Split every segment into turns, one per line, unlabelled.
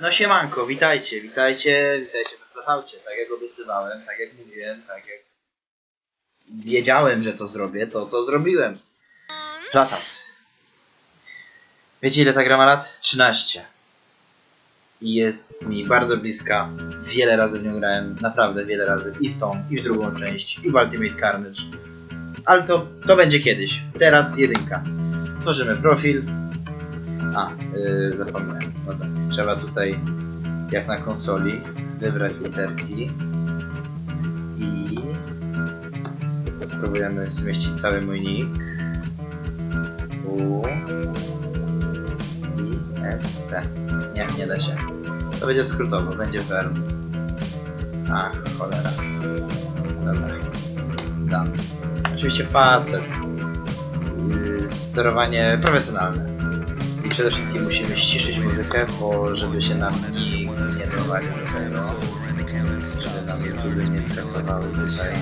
No siemanko, witajcie, witajcie, witajcie we Flataucie. Tak jak obiecywałem, tak jak mówiłem, tak jak wiedziałem, że to zrobię, to to zrobiłem. Flatout. Wiecie ile ta gra ma lat? 13. I jest mi bardzo bliska. Wiele razy w nią grałem, naprawdę wiele razy. I w tą, i w drugą część, i w Ultimate Carnage. Ale to, to będzie kiedyś. Teraz jedynka. Tworzymy profil. A, yy, zapomniałem. No tak, trzeba tutaj, jak na konsoli, wybrać literki i spróbujemy zmieścić cały mój nick. U I S T. Nie, nie da się. To będzie skrótowo, będzie Wern. Ach, cholera. Dobra. Dam. Oczywiście facet. Yy, sterowanie profesjonalne. Przede wszystkim musimy ściszyć muzykę, bo żeby się nam nikt nie dowalił do tego, żeby nam YouTube nie skasowały tutaj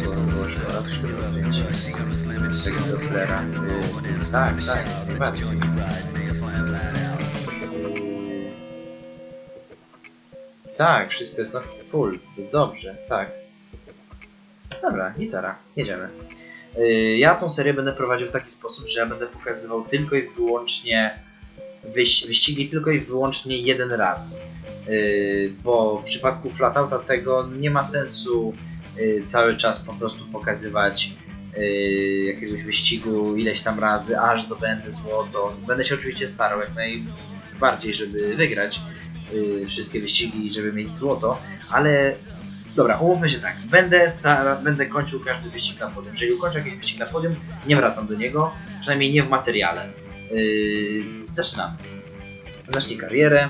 filmu, bo było szkoda przygotować tego Dopplera. Yy, tak, tak, najbardziej. Tak, wszystko jest na full, to dobrze, tak. Dobra, gitara, jedziemy. Yy, Ja tą serię będę prowadził w taki sposób, że ja będę pokazywał tylko i wyłącznie wyś wyścigi tylko i wyłącznie jeden raz. Yy, Bo w przypadku Flatouta tego nie ma sensu yy, cały czas po prostu pokazywać jakiegoś wyścigu ileś tam razy, aż zdobędę złoto. Będę się oczywiście starał jak najbardziej, żeby wygrać wszystkie wyścigi żeby mieć złoto, ale Dobra, umówmy się tak. Będę, stara, będę kończył każdy wyścig na podium. Jeżeli ukończę jakiś wyścig na podium, nie wracam do niego, przynajmniej nie w materiale. Yy, zaczynamy. Zacznij karierę.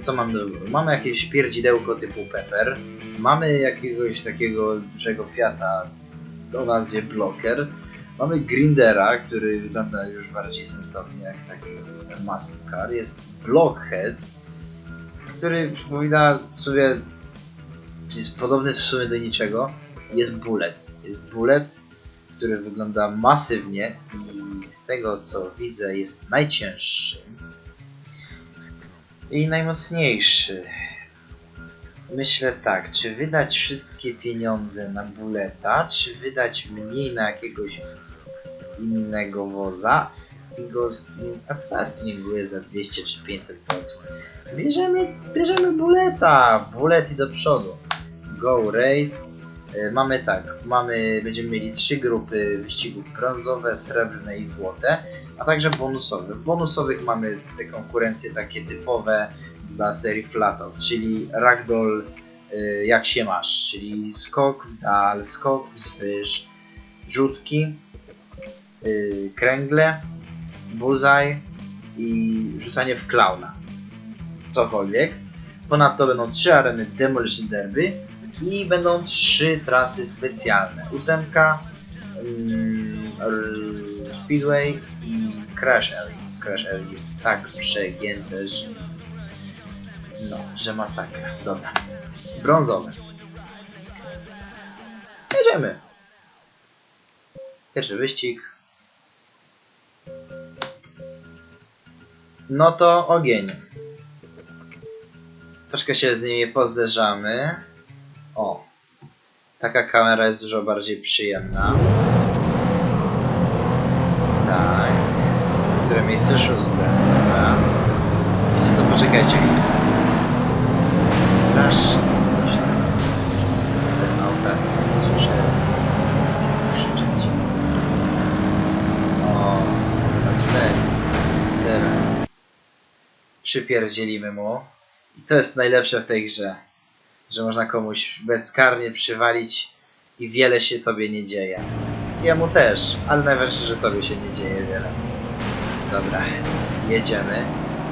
Co mamy do? Mamy jakieś pierdzidełko typu Pepper. Mamy jakiegoś takiego dużego Fiata o nazwie Blocker. Mamy Grindera, który wygląda już bardziej sensownie jak taki powiedzmy muscle car. Jest Blockhead, który przypomina sobie jest podobny w sumie do niczego. Jest Bullet. Jest Bullet, który wygląda masywnie i z tego co widzę jest najcięższy i najmocniejszy. Myślę tak, czy wydać wszystkie pieniądze na Bulleta, czy wydać mniej na jakiegoś innego woza i go... A co ja stuninguję za 200 czy 500 botów? Bierzemy, bierzemy Bulleta! Bullet i do przodu go race. E, Mamy tak, mamy, będziemy mieli trzy grupy wyścigów brązowe, srebrne i złote, a także bonusowe. W bonusowych mamy te konkurencje takie typowe dla serii Flatout, czyli ragdoll e, jak się masz, czyli skok w dal, skok wzwyż, rzutki, e, kręgle, bullseye i rzucanie w klauna. Cokolwiek. Ponadto będą trzy areny Demolition Derby, i będą trzy trasy specjalne. Ósemka, mm, Speedway i Crash Alley. Crash Alley jest tak przegięte, że... No, że masakra. Dobra. Brązowe. Jedziemy. Pierwszy wyścig. No to ogień. Troszkę się z nimi pozderzamy. O, taka kamera jest dużo bardziej przyjemna. Tak. Które miejsce szóste? Dobra. Wiecie co, poczekajcie chwilę. Strasznie. Teraz. Przypierdzielimy mu. I to jest najlepsze w tej grze że można komuś bezkarnie przywalić i wiele się tobie nie dzieje. Jemu też, ale najważniejsze, że tobie się nie dzieje wiele. Dobra, jedziemy.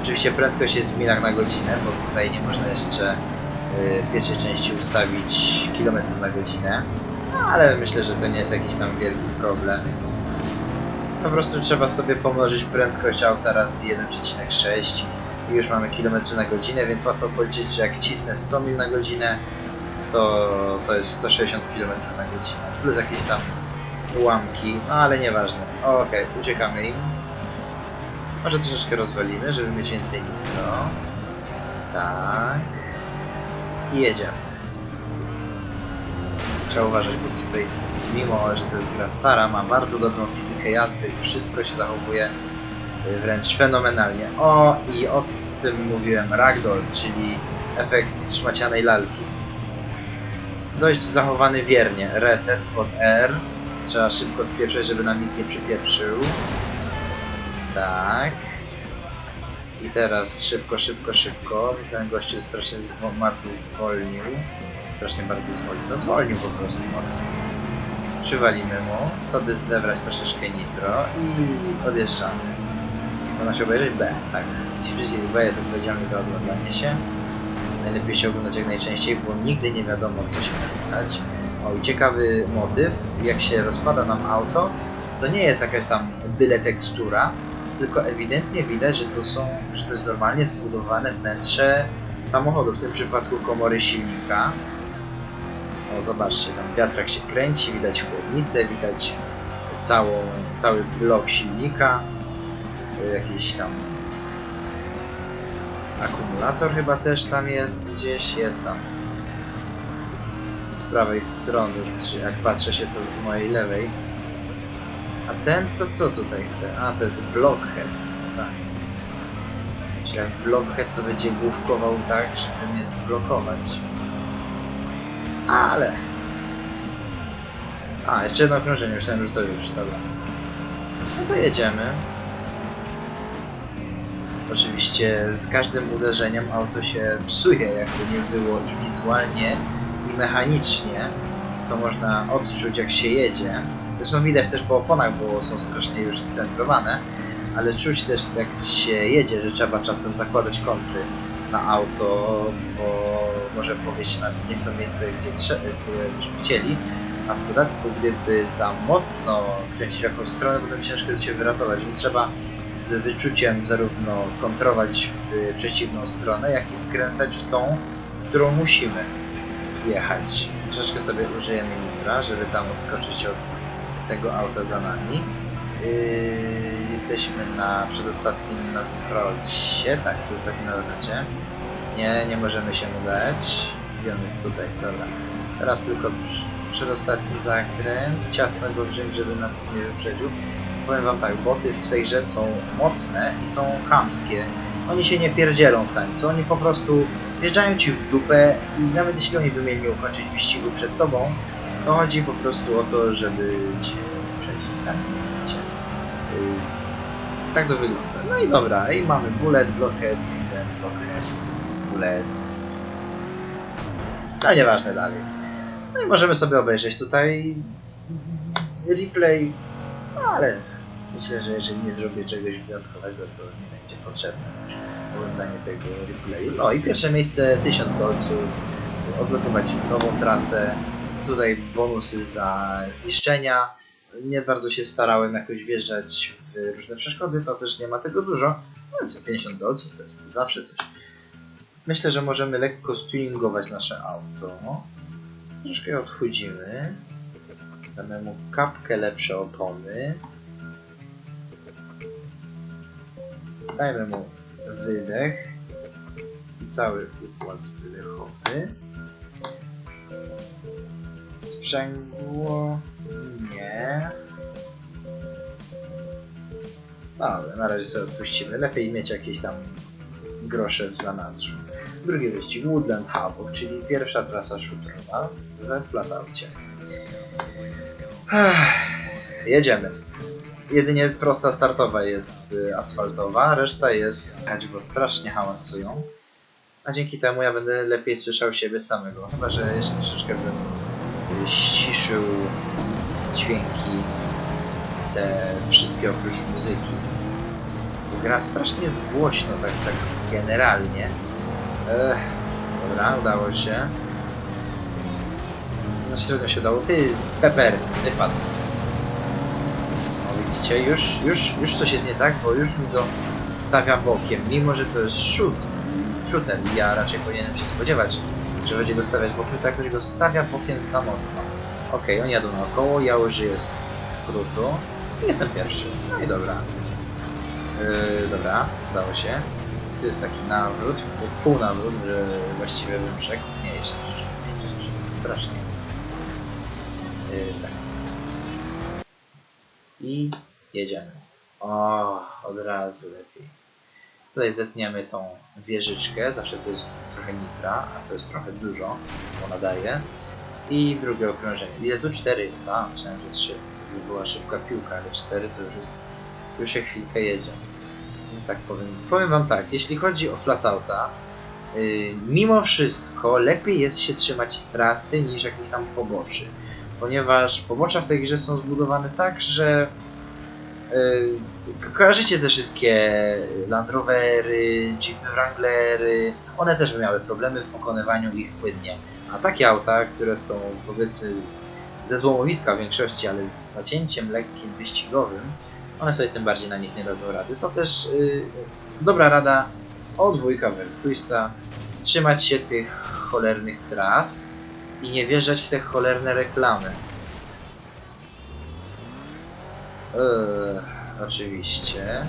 Oczywiście prędkość jest w milach na godzinę, bo tutaj nie można jeszcze y, w pierwszej części ustawić kilometrów na godzinę. No, ale myślę, że to nie jest jakiś tam wielki problem. Po prostu trzeba sobie pomnożyć prędkość auta razy 1,6 i już mamy kilometry na godzinę, więc łatwo policzyć, że jak cisnę 100 mil na godzinę, to, to jest 160 km na godzinę. Plus jakieś tam ułamki, no ale nieważne. Okej, uciekamy im. Może troszeczkę rozwalimy, żeby mieć więcej nitro. Tak. I jedziemy. Trzeba uważać, bo tutaj mimo, że to jest gra stara, ma bardzo dobrą fizykę jazdy wszystko się zachowuje wręcz fenomenalnie. O, i o tym mówiłem, ragdoll, czyli efekt szmacianej lalki. Dość zachowany wiernie. Reset pod R. Trzeba szybko spieprzeć, żeby nam nikt nie przypieprzył. Tak. I teraz szybko, szybko, szybko. Ten gościu strasznie bardzo zwolnił. Strasznie bardzo zwolnił. No zwolnił po prostu mocno. Przywalimy mu, co by zebrać troszeczkę nitro i odjeżdżamy. Można się obejrzeć B, tak. Jeśli przycisk B jest odpowiedzialny za oglądanie się. Najlepiej się oglądać jak najczęściej, bo nigdy nie wiadomo co się może stać. O i ciekawy motyw, jak się rozpada nam auto, to nie jest jakaś tam byle tekstura, tylko ewidentnie widać, że to są, że to jest normalnie zbudowane wnętrze samochodu, w tym przypadku komory silnika. O, zobaczcie, tam wiatrak się kręci, widać chłodnicę, widać całą, cały blok silnika, jakiś tam akumulator chyba też tam jest, gdzieś jest tam z prawej strony, czy jak patrzę się to z mojej lewej. A ten co, co tutaj chce? A, to jest blockhead. Tak. Jeśli jak blockhead to będzie główkował tak, żeby mnie zblokować. Ale... A, jeszcze jedno okrążenie, myślałem, że to już, dobra. No to jedziemy. Oczywiście z każdym uderzeniem auto się psuje, jakby nie było i wizualnie, i mechanicznie, co można odczuć jak się jedzie. Zresztą widać też po oponach, bo są strasznie już scentrowane, ale czuć też jak się jedzie, że trzeba czasem zakładać kąty na auto, bo może powieść nas nie w to miejsce, gdzie trze- które byśmy chcieli, a w dodatku gdyby za mocno skręcić w jakąś stronę, potem ciężko jest się wyratować, więc trzeba z wyczuciem zarówno kontrolować w przeciwną stronę, jak i skręcać w tą, którą musimy jechać. Troszeczkę sobie użyjemy nitra, żeby tam odskoczyć od tego auta za nami. Yy, jesteśmy na przedostatnim nawrocie, tak, przedostatnim nawrocie. Nie, nie możemy się udać. Gdzie on jest tutaj? Dobra. Teraz tylko przedostatni zakręt. Ciasno go wziąć, żeby nas nie wyprzedził. Powiem wam tak, boty w tej grze są mocne i są chamskie. Oni się nie pierdzielą w tańcu, oni po prostu wjeżdżają ci w dupę i nawet jeśli oni by mieli ukończyć wyścigu przed tobą, to chodzi po prostu o to, żeby cię? Cię. Yy, tak to wygląda. No i dobra, i mamy bullet, blockhead, bullet, blockhead, bullet. No nieważne dalej. No i możemy sobie obejrzeć tutaj replay, no ale myślę, że jeżeli nie zrobię czegoś wyjątkowego, to nie będzie potrzebne oglądanie tego replayu. No i pierwsze miejsce 1000 dolców, odblokować nową trasę, tutaj bonusy za zniszczenia. Nie bardzo się starałem jakoś wjeżdżać w różne przeszkody, to też nie ma tego dużo. No, 50 dolców to jest zawsze coś. Myślę, że możemy lekko stuningować nasze auto. Troszkę odchudzimy. Damy mu kapkę lepsze opony. Dajmy mu wydech i cały układ wydechowy. Sprzęgło nie. Dobra, na razie sobie odpuścimy. Lepiej mieć jakieś tam grosze w zanadrzu. Drugi wyścig Woodland Havoc, czyli pierwsza trasa shooterowa we Flatoucie. Ech, Jedziemy. Jedynie prosta startowa jest y, asfaltowa, reszta jest jechać, bo strasznie hałasują. A dzięki temu ja będę lepiej słyszał siebie samego. Chyba, że jeszcze troszeczkę bym y, ściszył dźwięki, te wszystkie oprócz muzyki. Gra strasznie jest głośno, tak, tak generalnie. Ech, dobra, udało się. No średnio się udało. Ty, Pepper, wypadł. Już, już, już coś jest nie tak, bo już mi go stawia bokiem, mimo że to jest shoot, shooter i ja raczej powinienem się spodziewać, że będzie go stawiać bokiem, to jakoś go stawia bokiem za mocno. Okej, oni jadą naokoło, ja użyję skrótu i jestem pierwszy. No i dobra. Yy, dobra, udało się. Tu jest taki nawrót, pół nawrót, że właściwie bym rzekł. Nie, jeszcze strasznie. Yy, tak. I jedziemy. O, od razu lepiej. Tutaj zetniemy tą wieżyczkę, zawsze to jest trochę nitra, a to jest trochę dużo, bo nadaje. I drugie okrążenie. Ile tu? 4 jest, a myślałem, że 3. To była szybka piłka, ale 4 to już jest, już się chwilkę jedzie. Więc tak powiem. Powiem wam tak, jeśli chodzi o flatouta, yy, mimo wszystko lepiej jest się trzymać trasy niż jakichś tam poboczy. Ponieważ pobocza w tej grze są zbudowane tak, że ko- kojarzycie te wszystkie Land Rovery, Jeepy Wranglery, one też miały problemy w pokonywaniu ich płynnie. A takie auta, które są powiedzmy ze złomowiska w większości, ale z zacięciem lekkim, wyścigowym, one sobie tym bardziej na nich nie dadzą rady. To też yy, dobra rada od dwójka Verquista trzymać się tych cholernych tras i nie wjeżdżać w te cholerne reklamy. Eee, oczywiście.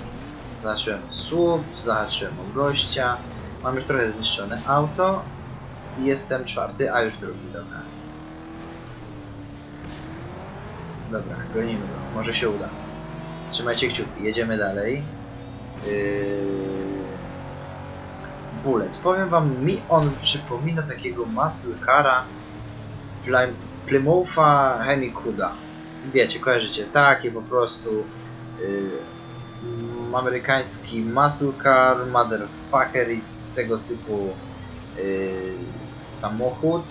Zacząłem słup, zacząłem od gościa. Mam już trochę zniszczone auto i jestem czwarty, a już drugi, dobra. Dobra, gonimy go. Może się uda. Trzymajcie kciuki, jedziemy dalej. Yy... Bullet. Powiem wam, mi on przypomina takiego muscle cara Ply- Plymoutha Hemikuda. Wiecie, kojarzycie, takie po prostu mm, amerykański muscle car, motherfucker i tego typu yy, samochód.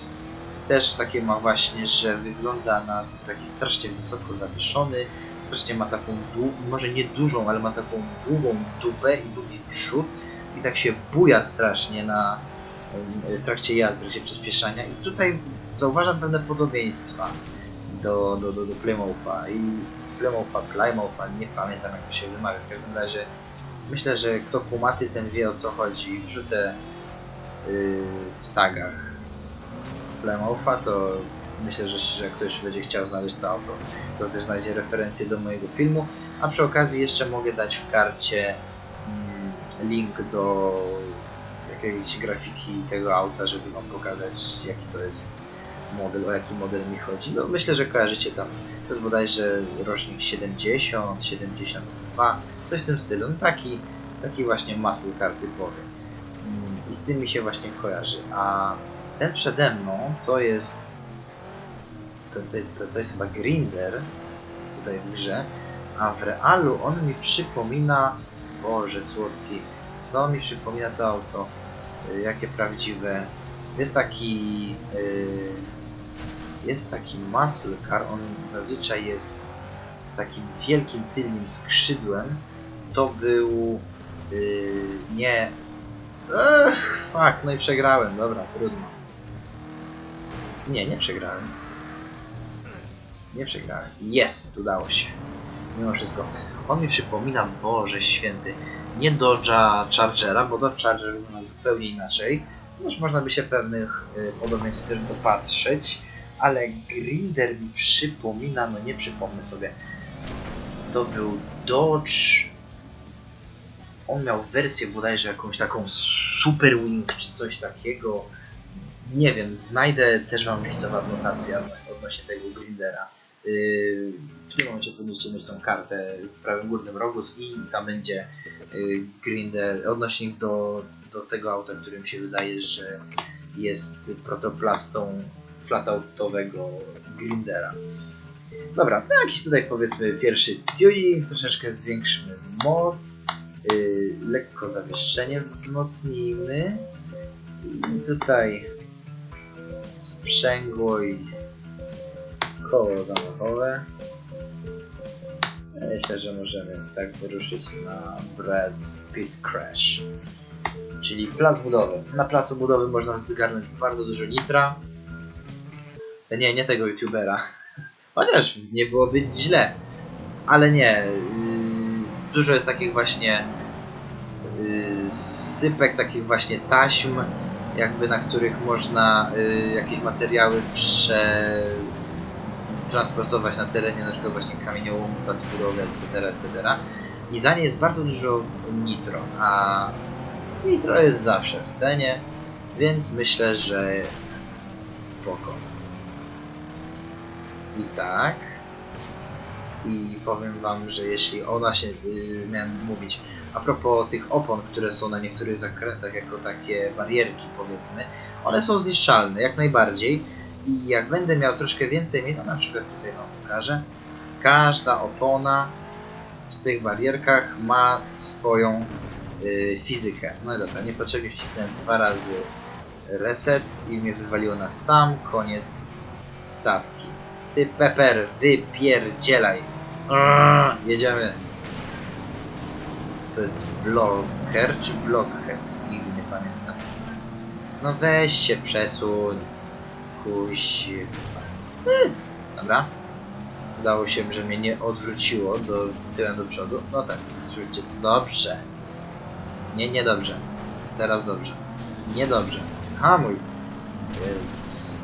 Też takie ma właśnie, że wygląda na taki strasznie wysoko zawieszony, strasznie ma taką, może nie dużą, ale ma taką długą dupę i długi przód. I tak się buja strasznie na, w trakcie jazdy, w trakcie przyspieszania. I tutaj zauważam pewne podobieństwa do, do, do, do Plymoutha. I Plymoutha, Plymoutha, nie pamiętam jak to się wymawia, w każdym razie myślę, że kto kumaty ten wie o co chodzi, wrzucę yy, w tagach. Plymoutha, to myślę, że, że ktoś będzie chciał znaleźć to auto, to też znajdzie referencję do mojego filmu, a przy okazji jeszcze mogę dać w karcie mm, link do jakiejś grafiki tego auta, żeby wam pokazać jaki to jest model, o jaki model mi chodzi. No myślę, że kojarzycie tam. To jest bodajże rocznik 70, 72, coś w tym stylu. No taki, taki właśnie muscle car typowy. Mm, I z tym mi się właśnie kojarzy. A ten przede mną to jest to, to, jest, to, to jest chyba Grinder tutaj w grze, a w realu on mi przypomina, Boże słodki, co mi przypomina to auto, Y, jakie prawdziwe, jest taki, y, jest taki muscle car, on zazwyczaj jest z takim wielkim tylnym skrzydłem, to był, y, nie, Ech, fuck, no i przegrałem, dobra, trudno. Nie, nie przegrałem. Nie przegrałem. Jest, udało się. Mimo wszystko. On mi przypomina, Boże święty, nie Dodge'a Chargera, bo Dodge Charger wygląda zupełnie inaczej. Już można by się pewnych y, podobieństw też dopatrzeć, ale Grinder mi przypomina, no nie przypomnę sobie. To był Dodge. On miał wersję bodajże jakąś taką Super Wing czy coś takiego. Nie wiem, znajdę też wam wrzucę w adnotację odnośnie tego Grindera. Yy, w tym momencie powinniście mieć tą kartę w prawym górnym rogu i tam będzie yy, Grinder, odnośnik do, do tego auta, który mi się wydaje, że jest protoplastą flatoutowego Grindera. Dobra, no jakiś tutaj powiedzmy pierwszy tuning, troszeczkę zwiększmy moc, yy, lekko zawieszenie wzmocnijmy i tutaj sprzęgło i koło zamachowe. Myślę, że możemy tak wyruszyć na Brad Speed Crash. Czyli plac budowy. Na placu budowy można zgarnąć bardzo dużo nitra. Nie, nie tego youtubera. Chociaż nie byłoby źle. Ale nie. Yy, dużo jest takich właśnie yy, sypek, takich właśnie taśm, jakby na których można yy, jakieś materiały prze transportować na terenie na przykład właśnie kamieniołomu, plac etc., etc. I za nie jest bardzo dużo nitro, a Nitro jest zawsze w cenie, więc myślę, że spoko. I tak. I powiem wam, że jeśli ona się, yy, miałem mówić, a propos tych opon, które są na niektórych zakrętach jako takie barierki powiedzmy, one są zniszczalne, jak najbardziej. I jak będę miał troszkę więcej miejsca, na przykład tutaj wam pokażę, każda opona w tych barierkach ma swoją y, fizykę. No i dobra, niepotrzebnie wcisnąłem dwa razy reset i mnie wywaliło na sam koniec stawki. Ty Pepper, wypierdzielaj. Jedziemy. To jest blocker czy blockhead? Nigdy nie pamiętam. No weź się przesuń. Kuś. Dobra. Udało się, że mnie nie odwróciło do tyłem do przodu. No tak, słuchajcie, dobrze. Nie, niedobrze. Teraz dobrze. Niedobrze. Hamuj. Jezus.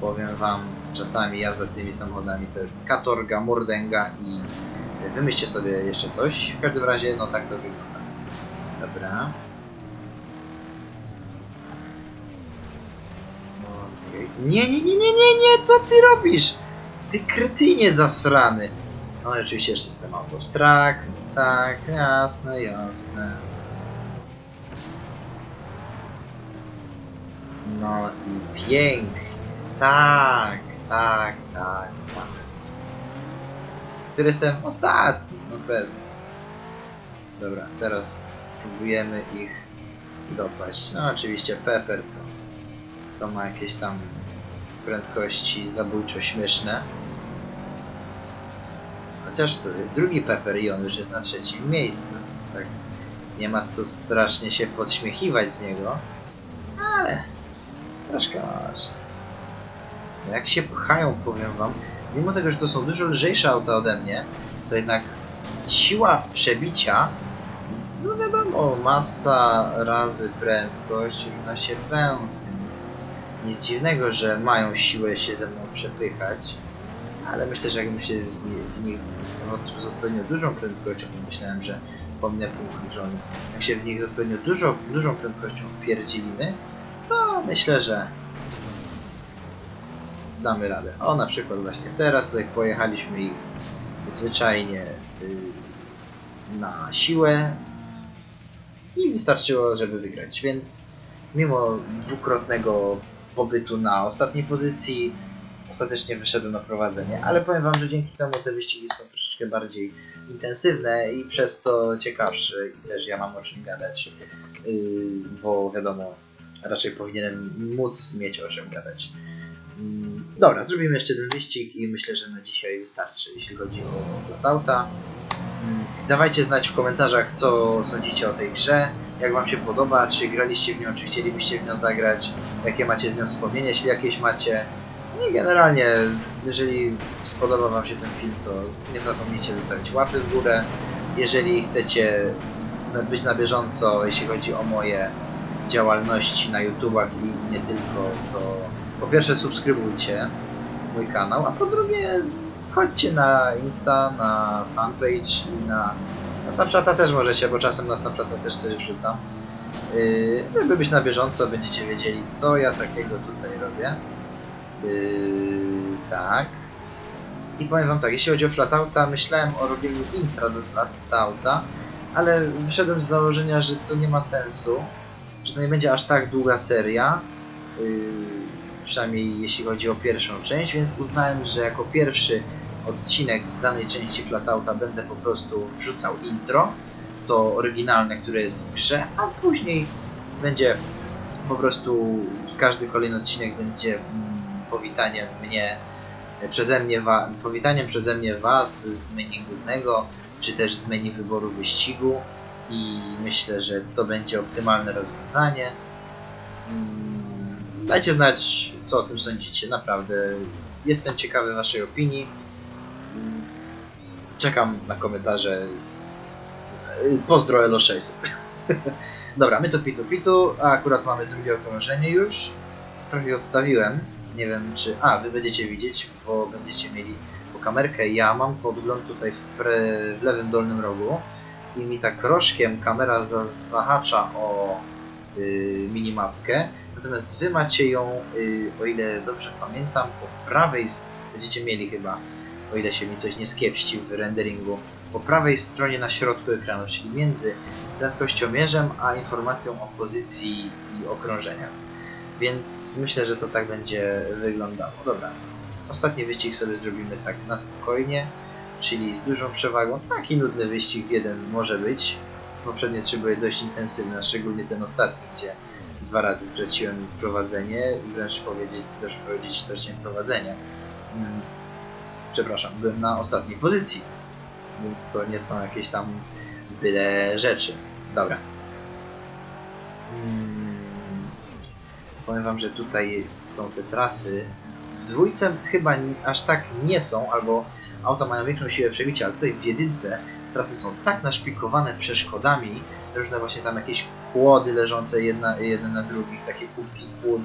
Powiem wam, czasami jazda tymi samochodami to jest katorga, mordęga i wymyślcie sobie jeszcze coś. W każdym razie, no tak to wygląda. Dobra. Nie, nie, nie, nie, nie, nie, co ty robisz? Ty kretynie zasrany. No i oczywiście jeszcze system auto of track. Tak, jasne, jasne. No i pięknie. Tak, tak, tak, tak. Który jestem ostatni, no pewnie. Dobra, teraz próbujemy ich dopaść. No oczywiście Pepper to, to ma jakieś tam prędkości zabójczo śmieszne. Chociaż tu jest drugi Pepper i on już jest na trzecim miejscu, więc tak nie ma co strasznie się podśmiechiwać z niego. Ale troszkę masz. Jak się pchają, powiem wam, mimo tego, że to są dużo lżejsze auta ode mnie, to jednak siła przebicia, no wiadomo, masa razy prędkość równa się pęd, więc nic dziwnego, że mają siłę się ze mną przepychać, ale myślę, że jakbym się z, ni- w nich od, z odpowiednio dużą prędkością, myślałem, że pominę punkt kontrolny, jak się w nich z odpowiednio dużo, dużą prędkością wpierdzilimy, to myślę, że damy radę. O, na przykład właśnie teraz tutaj pojechaliśmy ich zwyczajnie y, na siłę i wystarczyło, żeby wygrać, więc mimo dwukrotnego pobytu na ostatniej pozycji ostatecznie wyszedłem na prowadzenie, ale powiem wam, że dzięki temu te wyścigi są troszeczkę bardziej intensywne i przez to ciekawsze i też ja mam o czym gadać, yy, bo wiadomo, raczej powinienem móc mieć o czym gadać. Dobra, zrobimy jeszcze ten wyścig i myślę, że na dzisiaj wystarczy, jeśli chodzi o Flatouta. Mm, Dawajcie znać w komentarzach, co sądzicie o tej grze, jak wam się podoba, czy graliście w nią, czy chcielibyście w nią zagrać, jakie macie z nią wspomnienia, jeśli jakieś macie. No i generalnie, jeżeli spodoba wam się ten film, to nie zapomnijcie zostawić łapy w górę. Jeżeli chcecie być na bieżąco, jeśli chodzi o moje działalności na YouTubach i nie tylko, to po pierwsze subskrybujcie mój kanał, a po drugie wchodźcie na Insta, na fanpage i na, na Snapchata też możecie, bo czasem na Snapchata też coś wrzucam. Yy, żeby być na bieżąco, będziecie wiedzieli co ja takiego tutaj robię. Yy, tak. I powiem wam tak, jeśli chodzi o Flatouta, myślałem o robieniu intra do Flatouta, ale wyszedłem z założenia, że to nie ma sensu, że to nie będzie aż tak długa seria, yy, przynajmniej jeśli chodzi o pierwszą część, więc uznałem, że jako pierwszy odcinek z danej części Flatouta będę po prostu wrzucał intro, to oryginalne, które jest w grze, a później będzie po prostu każdy kolejny odcinek będzie mm, powitaniem mnie przeze mnie powitaniem przeze mnie was z menu głównego, czy też z menu wyboru wyścigu i myślę, że to będzie optymalne rozwiązanie. Dajcie znać, co o tym sądzicie, naprawdę. Jestem ciekawy waszej opinii. Czekam na komentarze. Pozdro Elo 600. Dobra, my to pitu pitu, a akurat mamy drugie okrążenie już. Trochę odstawiłem. Nie wiem czy... A, wy będziecie widzieć, bo będziecie mieli po kamerkę. Ja mam podgląd tutaj w, pre... w lewym dolnym rogu i mi tak rożkiem kamera za... zahacza o y, minimapkę. Natomiast wy macie ją, y, o ile dobrze pamiętam, po prawej, będziecie mieli chyba, o ile się mi coś nie skiepści w renderingu, po prawej stronie na środku ekranu, czyli między prędkościomierzem a informacją o pozycji i okrążeniach. Więc myślę, że to tak będzie wyglądało. Dobra, ostatni wyścig sobie zrobimy tak na spokojnie, czyli z dużą przewagą. Taki nudny wyścig jeden może być. Poprzednie trzy były dość intensywne, szczególnie ten ostatni, gdzie dwa razy straciłem prowadzenie, wręcz powiedzieć, też powiedzieć straciłem prowadzenie. Mm, Przepraszam, byłem na ostatniej pozycji, więc to nie są jakieś tam byle rzeczy. Dobra. Mm, Powiem wam, że tutaj są te trasy. W dwójce chyba aż tak nie są, albo auta mają większą siłę przebicia, ale tutaj w jedynce trasy są tak naszpikowane przeszkodami, różne właśnie tam jakieś kłody leżące jedna, jedne na drugich, takie kubki kłód,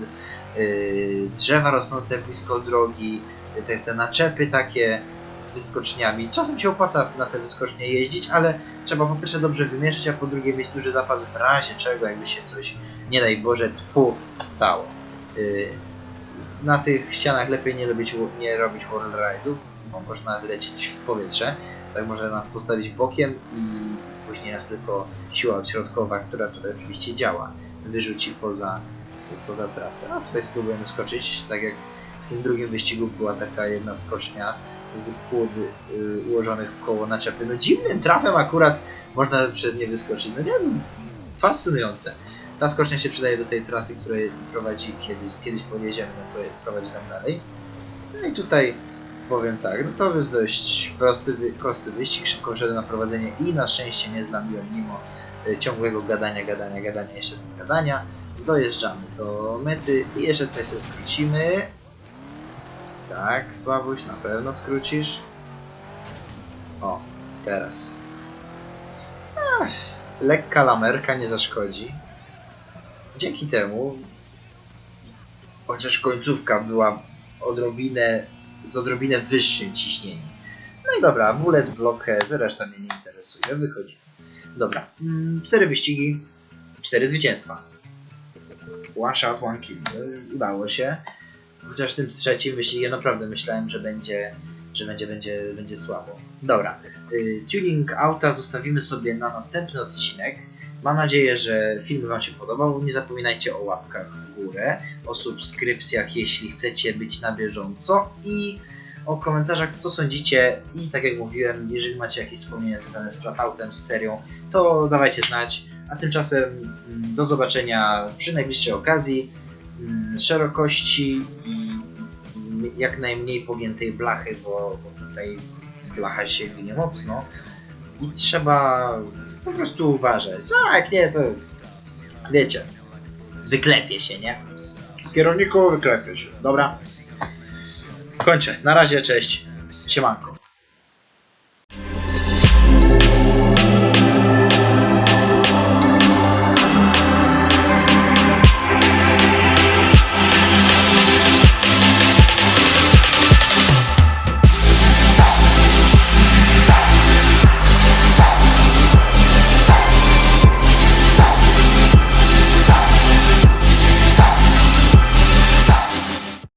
yy, drzewa rosnące blisko drogi, te, te naczepy takie z wyskoczniami. Czasem się opłaca na te wyskocznie jeździć, ale trzeba po pierwsze dobrze wymierzyć, a po drugie mieć duży zapas w razie czego, jakby się coś, nie daj Boże, tfu, stało. Yy, na tych ścianach lepiej nie robić, nie robić ride'ów, bo można wylecieć w powietrze. Tak może nas postawić bokiem i później nas tylko siła odśrodkowa, która tutaj oczywiście działa, wyrzuci poza, poza trasę. A tutaj spróbujemy skoczyć, tak jak w tym drugim wyścigu była taka jedna skocznia z kłód y, ułożonych koło naczepy. No dziwnym trafem akurat można przez nie wyskoczyć. No nie wiem, fascynujące. Ta skocznia się przydaje do tej trasy, której prowadzi kiedyś, kiedyś podjedziemy, no prowadzi tam dalej. No i tutaj powiem tak, no to jest dość prosty, prosty wyścig, szybko szedłem na prowadzenie i na szczęście nie zlamiłem mimo y, ciągłego gadania, gadania, gadania, jeszcze raz gadania. Dojeżdżamy do mety i jeszcze tutaj sobie skrócimy. Tak, Słabuś, na pewno skrócisz. O, teraz. Ach, lekka lamerka nie zaszkodzi. Dzięki temu, chociaż końcówka była odrobinę, z odrobinę wyższym ciśnieniem. No i dobra, bullet blockhead, reszta mnie nie interesuje, wychodzi. Dobra, mm, cztery wyścigi, cztery zwycięstwa. One shot, one kill. No, Udało się. Chociaż tym trzecim wyścigiem naprawdę myślałem, że będzie, że będzie, będzie, będzie słabo. Dobra, y, tuning auta zostawimy sobie na następny odcinek. Mam nadzieję, że film Wam się podobał. Nie zapominajcie o łapkach w górę, o subskrypcjach, jeśli chcecie być na bieżąco i o komentarzach, co sądzicie. I tak jak mówiłem, jeżeli macie jakieś wspomnienia związane z Flatoutem, z serią, to dawajcie znać. A tymczasem mm, do zobaczenia przy najbliższej okazji. Mm, Szerokości i jak najmniej pogiętej blachy, bo, bo tutaj blacha się ginie mocno i trzeba po prostu uważać. A jak nie, to wiecie, wyklepie się, nie? Kierowniku, wyklepie się. Dobra. Kończę. Na razie, cześć. Siemanko.